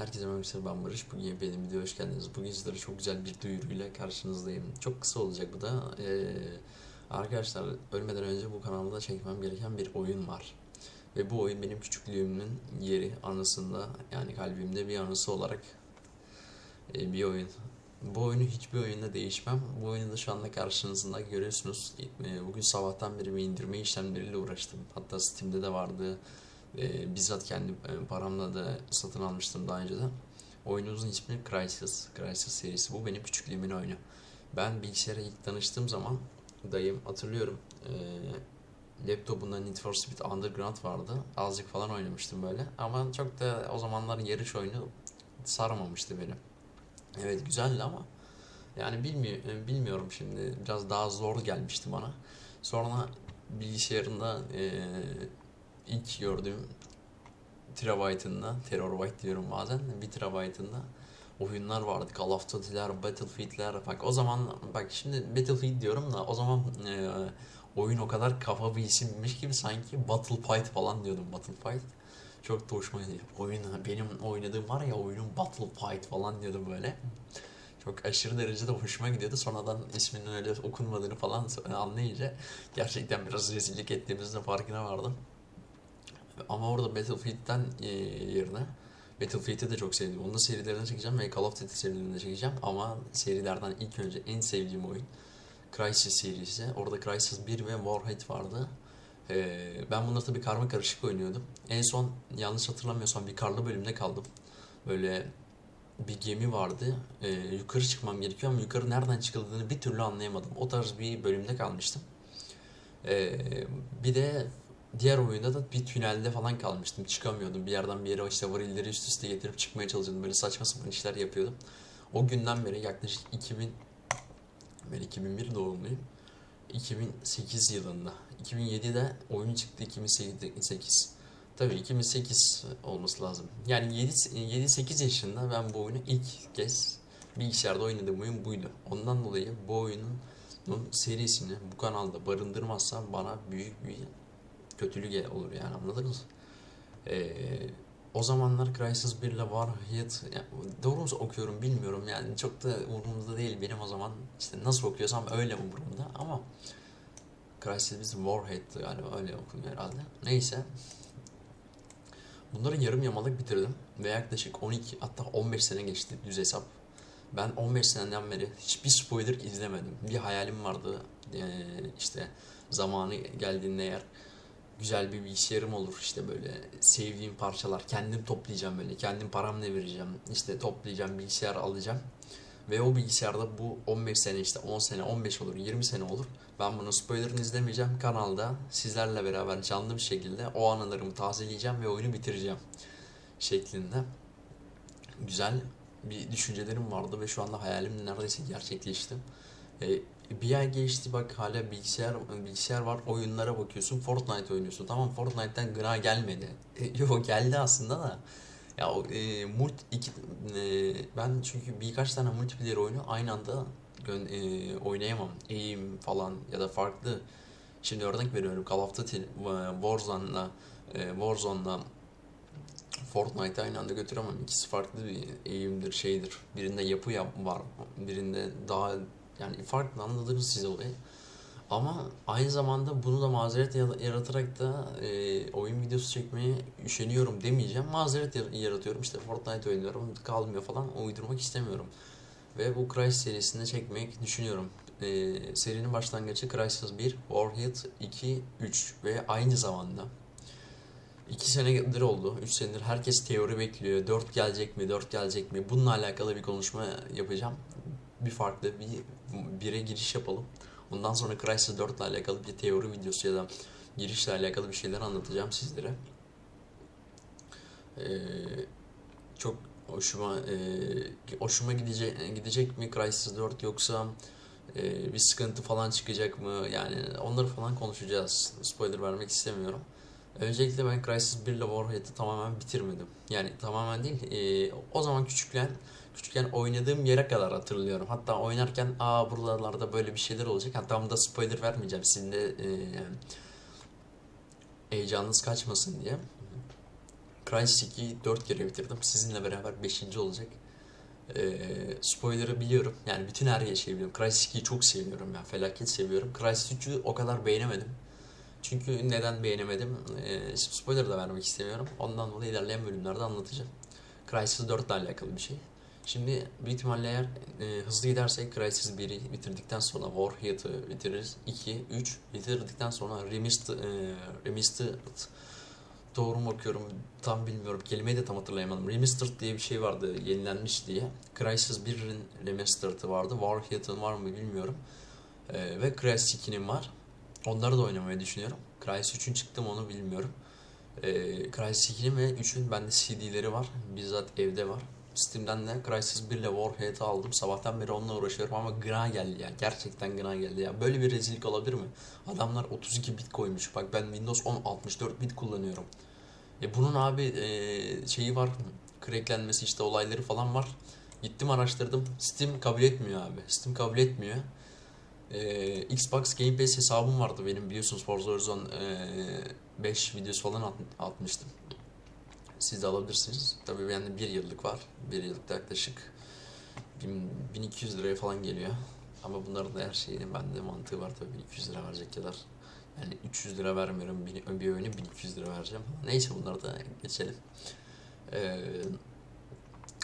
Herkese merhaba ben Barış. Bugün yepyeni bir videoya hoş geldiniz. Bugün sizlere çok güzel bir duyuruyla karşınızdayım. Çok kısa olacak bu da. Ee, arkadaşlar ölmeden önce bu kanalda çekmem gereken bir oyun var. Ve bu oyun benim küçüklüğümün yeri, anısında yani kalbimde bir anısı olarak e, bir oyun. Bu oyunu hiçbir oyunda değişmem. Bu oyunu da şu anda karşınızda görüyorsunuz. E, bugün sabahtan beri bir indirme işlemleriyle uğraştım. Hatta Steam'de de vardı. E, bizzat kendi e, paramla da satın almıştım daha önce de. Oyunumuzun ismi Crysis. Crysis serisi. Bu benim küçüklüğümün oyunu. Ben bilgisayara ilk tanıştığım zaman dayım hatırlıyorum. E, laptopunda Need for Speed Underground vardı. Azıcık falan oynamıştım böyle. Ama çok da o zamanlar yarış oyunu sarmamıştı beni. Evet güzeldi ama yani bilmiyor, bilmiyorum şimdi biraz daha zor gelmişti bana. Sonra bilgisayarında e, ilk gördüğüm terabaytında, Terrorbyte diyorum bazen, bir terabaytında oyunlar vardı. Call of Duty'ler, Battlefield'ler. Bak o zaman, bak şimdi Battlefield diyorum da o zaman e, oyun o kadar kafa bir isimmiş gibi sanki Battlefight falan diyordum. Battlefight. Çok da hoşuma gidiyor. Oyun, benim oynadığım var ya oyunun Battlefight falan diyordum böyle. Çok aşırı derecede hoşuma gidiyordu. Sonradan isminin öyle okunmadığını falan anlayınca gerçekten biraz rezillik ettiğimizin farkına vardım. Ama orada Battlefield'den yerine Battlefield'i de çok sevdim. Onun da serilerini çekeceğim ve Call of Duty serilerini de çekeceğim. Ama serilerden ilk önce en sevdiğim oyun Crysis serisi. Orada Crysis 1 ve Warhead vardı. Ben bunları tabii karma karışık oynuyordum. En son yanlış hatırlamıyorsam bir karlı bölümde kaldım. Böyle bir gemi vardı. Yukarı çıkmam gerekiyor ama yukarı nereden çıkıldığını bir türlü anlayamadım. O tarz bir bölümde kalmıştım. Bir de diğer oyunda da bir tünelde falan kalmıştım. Çıkamıyordum. Bir yerden bir yere işte varilleri üst üste getirip çıkmaya çalışıyordum. Böyle saçma sapan işler yapıyordum. O günden beri yaklaşık 2000 ben 2001 doğumluyum. 2008 yılında. 2007'de oyun çıktı 2008. Tabii 2008 olması lazım. Yani 7-8 yaşında ben bu oyunu ilk kez bilgisayarda oynadığım oyun buydu. Ondan dolayı bu oyunun serisini bu kanalda barındırmazsam bana büyük bir kötülük olur yani anladınız? Ee, o zamanlar Crysis 1 ile Warhead yani doğru mu okuyorum bilmiyorum yani çok da umurumda değil benim o zaman işte nasıl okuyorsam öyle umurumda ama Crysis 1 Warhead'tı galiba öyle okunuyor herhalde. Neyse bunları yarım yamalık bitirdim ve yaklaşık 12 hatta 15 sene geçti düz hesap. Ben 15 seneden beri hiçbir spoiler izlemedim. Bir hayalim vardı ee, işte zamanı geldiğinde eğer güzel bir bilgisayarım olur. İşte böyle sevdiğim parçalar kendim toplayacağım böyle kendim paramla vereceğim işte toplayacağım bilgisayar alacağım. Ve o bilgisayarda bu 15 sene işte 10 sene 15 olur 20 sene olur. Ben bunun spoilerını izlemeyeceğim. Kanalda sizlerle beraber canlı bir şekilde o anılarımı tazeleyeceğim ve oyunu bitireceğim şeklinde güzel bir düşüncelerim vardı ve şu anda hayalim neredeyse gerçekleşti. E, bir ay geçti bak hala bilgisayar bilgisayar var oyunlara bakıyorsun Fortnite oynuyorsun. Tamam Fortnite'ten gına gelmedi. E, geldi aslında da. Ya e, mult iki e, ben çünkü birkaç tane multiplayer oyunu aynı anda gön, e, oynayamam. Aim falan ya da farklı. Şimdi örnek veriyorum Call of Duty Warzone'la e, Warzone'la Fortnite'ı aynı anda götüremem. İkisi farklı bir eğimdir, şeydir. Birinde yapı yap var, birinde daha yani farklı anladınız siz olayı. Ama aynı zamanda bunu da mazeret yaratarak da e, oyun videosu çekmeye üşeniyorum demeyeceğim. Mazeret yaratıyorum. İşte Fortnite oynuyorum. Kalmıyor falan. Uydurmak istemiyorum. Ve bu Crysis serisinde çekmek düşünüyorum. E, serinin başlangıcı Crysis 1, Warhead 2, 3 ve aynı zamanda 2 senedir oldu. 3 senedir herkes teori bekliyor. 4 gelecek mi? 4 gelecek mi? Bununla alakalı bir konuşma yapacağım. Bir farklı bir bire giriş yapalım. Ondan sonra Crysis 4 ile alakalı bir teori videosu ya da girişle alakalı bir şeyler anlatacağım sizlere. Ee, çok hoşuma e, hoşuma gidecek gidecek mi Crysis 4 yoksa e, bir sıkıntı falan çıkacak mı? Yani onları falan konuşacağız. Spoiler vermek istemiyorum. Öncelikle ben Crysis 1 ile Warhead'ı tamamen bitirmedim. Yani tamamen değil. E, o zaman küçükken küçükken oynadığım yere kadar hatırlıyorum. Hatta oynarken aa buralarda böyle bir şeyler olacak. Hatta bunda spoiler vermeyeceğim. Sizin de e, heyecanınız kaçmasın diye. Crysis 2'yi 4 kere bitirdim. Sizinle beraber 5. olacak. Ee, spoiler'ı biliyorum. Yani bütün her şeyi biliyorum. Crysis 2'yi çok seviyorum ya. Felaket seviyorum. Crysis 3'ü o kadar beğenemedim. Çünkü neden beğenemedim? Ee, spoiler da vermek istemiyorum. Ondan dolayı ilerleyen bölümlerde anlatacağım. Crysis 4 ile alakalı bir şey. Şimdi büyük ihtimalle eğer e, hızlı gidersek Crysis 1'i bitirdikten sonra Warhead'ı bitiririz. 2, 3 bitirdikten sonra Remastered, e, doğru mu okuyorum tam bilmiyorum. Kelimeyi de tam hatırlayamadım. Remastered diye bir şey vardı yenilenmiş diye. Crysis 1'in Remastered'ı vardı. Warhead'ın var mı bilmiyorum. E, ve Crysis 2'nin var. Onları da oynamayı düşünüyorum. Crysis 3'ün çıktı mı onu bilmiyorum. E, Crysis 2'nin ve 3'ün bende CD'leri var. Bizzat evde var. Steam'den de Crysis 1 ile Warhead'ı aldım. Sabahtan beri onunla uğraşıyorum ama gına geldi ya. Gerçekten gına geldi ya. Böyle bir rezillik olabilir mi? Adamlar 32 bit koymuş. Bak ben Windows 10 64 bit kullanıyorum. E bunun abi e, şeyi var. Cracklenmesi işte olayları falan var. Gittim araştırdım. Steam kabul etmiyor abi. Steam kabul etmiyor. E, Xbox Game Pass hesabım vardı benim biliyorsunuz Forza Horizon e, 5 videosu falan at, atmıştım. Siz de alabilirsiniz. Tabii bende bir yıllık var. Bir yıllık yaklaşık 1200 liraya falan geliyor. Ama bunların da her şeyinin bende mantığı var tabii 1200 lira verecek kadar. Yani 300 lira vermiyorum bir, bir oyuna 1200 lira vereceğim. Neyse bunları da geçelim. Ee,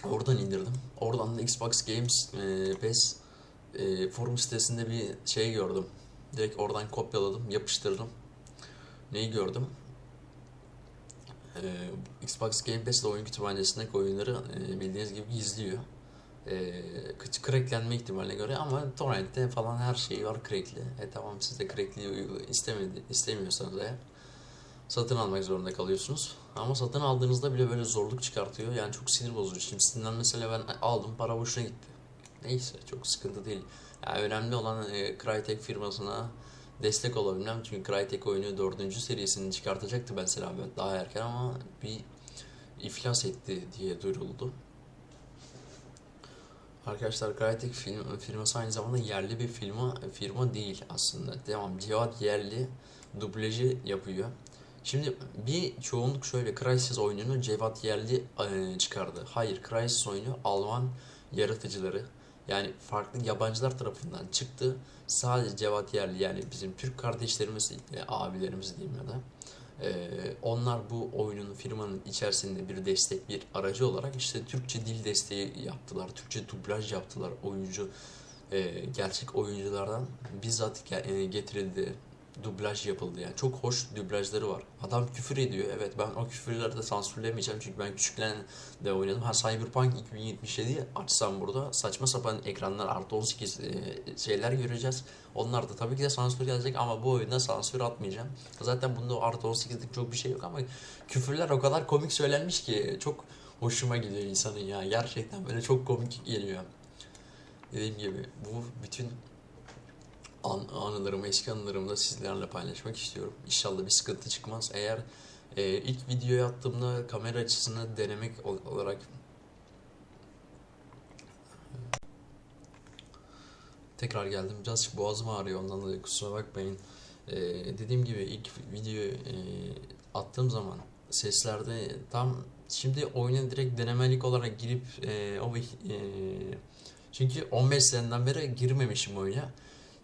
oradan indirdim. Oradan da Xbox Games e, Pass e, forum sitesinde bir şey gördüm. Direkt oradan kopyaladım, yapıştırdım. Neyi gördüm? Ee, Xbox Game Pass'te oyun kütüphanesindeki oyunları e, bildiğiniz gibi gizliyor. E, cracklenme ihtimaline göre ama torrent'te falan her şey var crackli. E tamam siz de crackli istemedi, istemiyorsanız eğer satın almak zorunda kalıyorsunuz. Ama satın aldığınızda bile böyle zorluk çıkartıyor. Yani çok sinir bozucu. Şimdi Steam'den mesela ben aldım para boşuna gitti. Neyse çok sıkıntı değil. Yani önemli olan e, Crytek firmasına destek olabilmem. Çünkü Crytek oyunu dördüncü serisini çıkartacaktı mesela daha erken ama bir iflas etti diye duyuruldu. Arkadaşlar Crytek film, firması aynı zamanda yerli bir firma firma değil aslında. Devam. Cevat yerli dublajı yapıyor. Şimdi bir çoğunluk şöyle Crysis oyununu Cevat Yerli e, çıkardı. Hayır Crysis oyunu Alman yaratıcıları yani farklı yabancılar tarafından çıktı. Sadece Cevat Yerli yani bizim Türk kardeşlerimiz, e, abilerimiz diyeyim ya da e, onlar bu oyunun firmanın içerisinde bir destek, bir aracı olarak işte Türkçe dil desteği yaptılar. Türkçe dublaj yaptılar. Oyuncu e, gerçek oyunculardan bizzat getirildi dublaj yapıldı yani. Çok hoş dublajları var. Adam küfür ediyor. Evet ben o küfürleri de sansürlemeyeceğim çünkü ben küçükken de oynadım. Ha Cyberpunk 2077 açsam burada saçma sapan ekranlar artı 18 e, şeyler göreceğiz. Onlar da tabii ki de sansür gelecek ama bu oyunda sansür atmayacağım. Zaten bunda artı 18'lik çok bir şey yok ama küfürler o kadar komik söylenmiş ki çok hoşuma gidiyor insanın ya. Gerçekten böyle çok komik geliyor. Dediğim gibi bu bütün an, anılarımı, eski anılarımı da sizlerle paylaşmak istiyorum. İnşallah bir sıkıntı çıkmaz. Eğer e, ilk videoyu attığımda kamera açısını denemek olarak tekrar geldim. Birazcık boğazım ağrıyor ondan dolayı kusura bakmayın. E, dediğim gibi ilk videoyu e, attığım zaman seslerde tam şimdi oyuna direkt denemelik olarak girip e, o e, çünkü 15 seneden beri girmemişim oyuna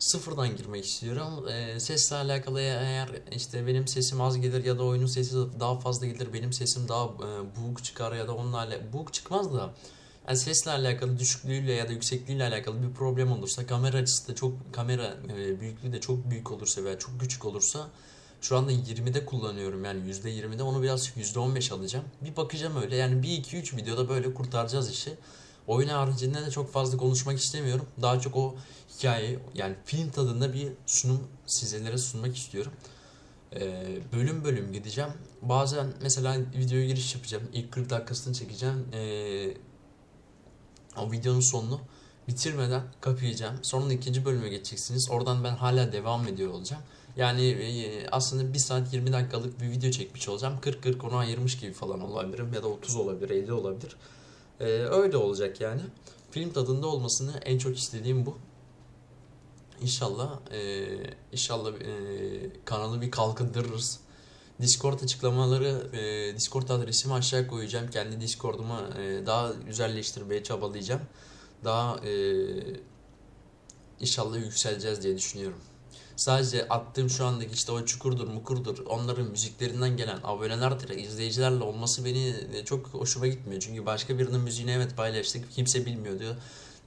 sıfırdan girmek istiyorum. E, sesle alakalı eğer işte benim sesim az gelir ya da oyunun sesi daha fazla gelir, benim sesim daha e, buğuk çıkar ya da onunla buğuk çıkmaz da yani sesle alakalı düşüklüğüyle ya da yüksekliğiyle alakalı bir problem olursa, kamera açısı da çok, kamera e, büyüklüğü de çok büyük olursa veya çok küçük olursa şu anda 20'de kullanıyorum yani %20'de onu biraz %15 alacağım. Bir bakacağım öyle yani 1-2-3 videoda böyle kurtaracağız işi. Oyun haricinde de çok fazla konuşmak istemiyorum. Daha çok o hikaye yani film tadında bir sunum sizlere sunmak istiyorum. Ee, bölüm bölüm gideceğim. Bazen mesela videoya giriş yapacağım. İlk 40 dakikasını çekeceğim. Ee, o videonun sonunu bitirmeden kapayacağım. Sonra ikinci bölüme geçeceksiniz. Oradan ben hala devam ediyor olacağım. Yani e, aslında 1 saat 20 dakikalık bir video çekmiş olacağım. 40-40 onu ayırmış gibi falan olabilirim. Ya da 30 olabilir, 50 olabilir. Ee, öyle olacak yani. Film tadında olmasını en çok istediğim bu. İnşallah e, inşallah e, kanalı bir kalkındırırız Discord açıklamaları, e, Discord adresimi aşağı koyacağım. Kendi Discord'umu e, daha güzelleştirmeye çabalayacağım. Daha e, inşallah yükseleceğiz diye düşünüyorum. Sadece attığım şu andaki işte o çukurdur, mukurdur, onların müziklerinden gelen abonelerdir, izleyicilerle olması beni e, çok hoşuma gitmiyor. Çünkü başka birinin müziğini evet paylaştık, kimse bilmiyor diyor.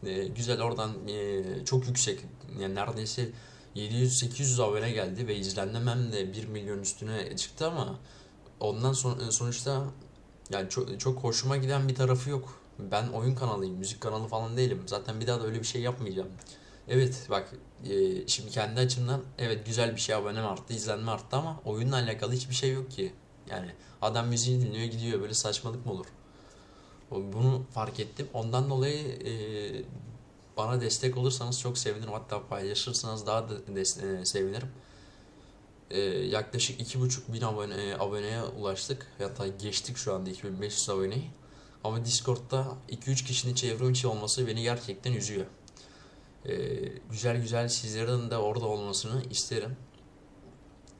E, güzel oradan e, çok yüksek, yani neredeyse 700-800 abone geldi ve izlenmem de 1 milyon üstüne çıktı ama ondan son, sonuçta yani çok, çok hoşuma giden bir tarafı yok. Ben oyun kanalıyım, müzik kanalı falan değilim. Zaten bir daha da öyle bir şey yapmayacağım. Evet bak e, şimdi kendi açımdan evet güzel bir şey abonem arttı, izlenme arttı ama oyunla alakalı hiçbir şey yok ki. Yani adam müziğini dinliyor gidiyor böyle saçmalık mı olur? Bunu fark ettim. Ondan dolayı e, bana destek olursanız çok sevinirim. Hatta paylaşırsanız daha da des- e, sevinirim. E, yaklaşık 2,5 bin abone, e, aboneye ulaştık. Hatta geçtik şu anda 2500 aboneyi. Ama Discord'da 2-3 kişinin çevrim içi olması beni gerçekten üzüyor. E, güzel güzel sizlerin de orada olmasını isterim.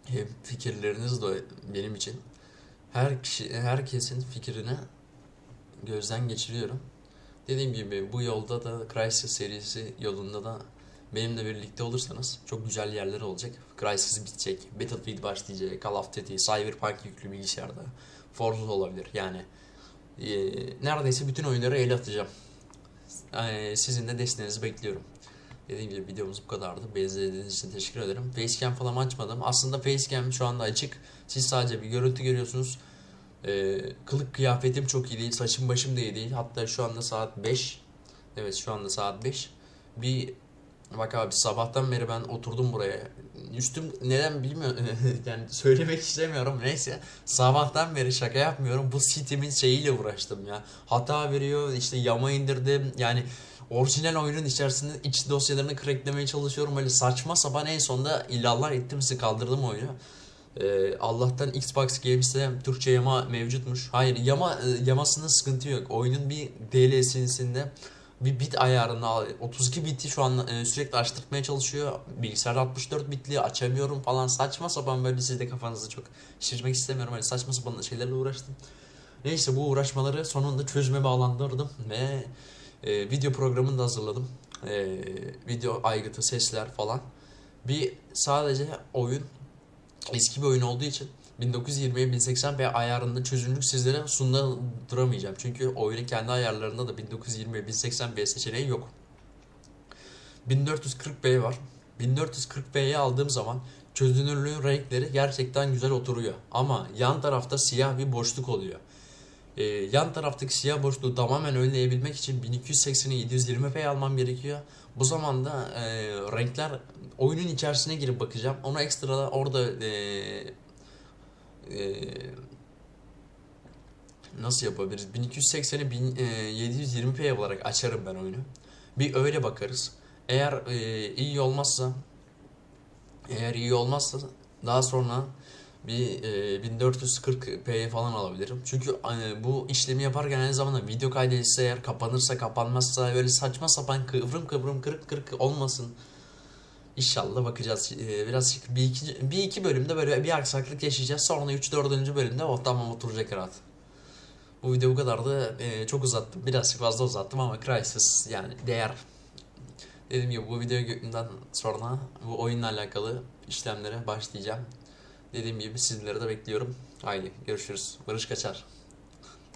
Hem fikirleriniz de benim için. Her kişi, herkesin fikrini gözden geçiriyorum. Dediğim gibi bu yolda da Crysis serisi yolunda da benimle birlikte olursanız çok güzel yerler olacak. Crysis bitecek, Battlefield başlayacak, Call of Duty, Cyberpunk yüklü bilgisayarda, Forza olabilir. Yani e, neredeyse bütün oyunları ele atacağım. E, sizin de desteğinizi bekliyorum. Dediğim gibi videomuz bu kadardı. Beni izlediğiniz için teşekkür ederim. Facecam falan açmadım. Aslında Facecam şu anda açık. Siz sadece bir görüntü görüyorsunuz. Ee, kılık kıyafetim çok iyi değil. Saçım başım da iyi değil. Hatta şu anda saat 5. Evet şu anda saat 5. Bir bak abi sabahtan beri ben oturdum buraya. Üstüm neden bilmiyorum. yani söylemek istemiyorum. Neyse. Sabahtan beri şaka yapmıyorum. Bu Steam'in şeyiyle uğraştım ya. Hata veriyor. işte yama indirdim. Yani orijinal oyunun içerisinde iç dosyalarını cracklemeye çalışıyorum. Öyle saçma sapan en sonunda illallah ettim sizi kaldırdım oyunu. Ee, Allah'tan Xbox Games'te Türkçe yama mevcutmuş. Hayır yama e, yamasında sıkıntı yok. Oyunun bir DLS'sinde bir bit ayarını al- 32 biti şu an e, sürekli açtırtmaya çalışıyor. Bilgisayarda 64 bitli açamıyorum falan saçma sapan böyle siz de kafanızı çok şişirmek istemiyorum. Öyle saçma sapan şeylerle uğraştım. Neyse bu uğraşmaları sonunda çözüme bağlandırdım ve e, video programını da hazırladım. E, video aygıtı, sesler falan. Bir sadece oyun eski bir oyun olduğu için 1920'ye 1080p ayarında çözünürlük sizlere sundıramayacağım. Çünkü oyunun kendi ayarlarında da 1920'ye 1080p seçeneği yok. 1440p var. 1440p'ye aldığım zaman çözünürlüğün renkleri gerçekten güzel oturuyor. Ama yan tarafta siyah bir boşluk oluyor. Ee, yan taraftaki siyah boşluğu tamamen önleyebilmek için 1280'i 720p almam gerekiyor. Bu zaman da e, renkler oyunun içerisine girip bakacağım. Onu ekstra da orada e, e, nasıl yapabiliriz? 1280'i 720p olarak açarım ben oyunu. Bir öyle bakarız. Eğer e, iyi olmazsa eğer iyi olmazsa daha sonra bir e, 1440p falan alabilirim. Çünkü e, bu işlemi yaparken aynı zamanda video kaydedilse eğer kapanırsa kapanmazsa böyle saçma sapan kıvrım kıvrım kırık kırık olmasın. İnşallah bakacağız. E, biraz bir iki, bir iki bölümde böyle bir aksaklık yaşayacağız. Sonra 3-4. bölümde o tamam oturacak rahat. Bu video bu kadardı. E, çok uzattım. Birazcık fazla uzattım ama Crysis yani değer. Dediğim gibi bu videodan sonra bu oyunla alakalı işlemlere başlayacağım. Dediğim gibi sizleri de bekliyorum. Haydi görüşürüz. Barış Kaçar.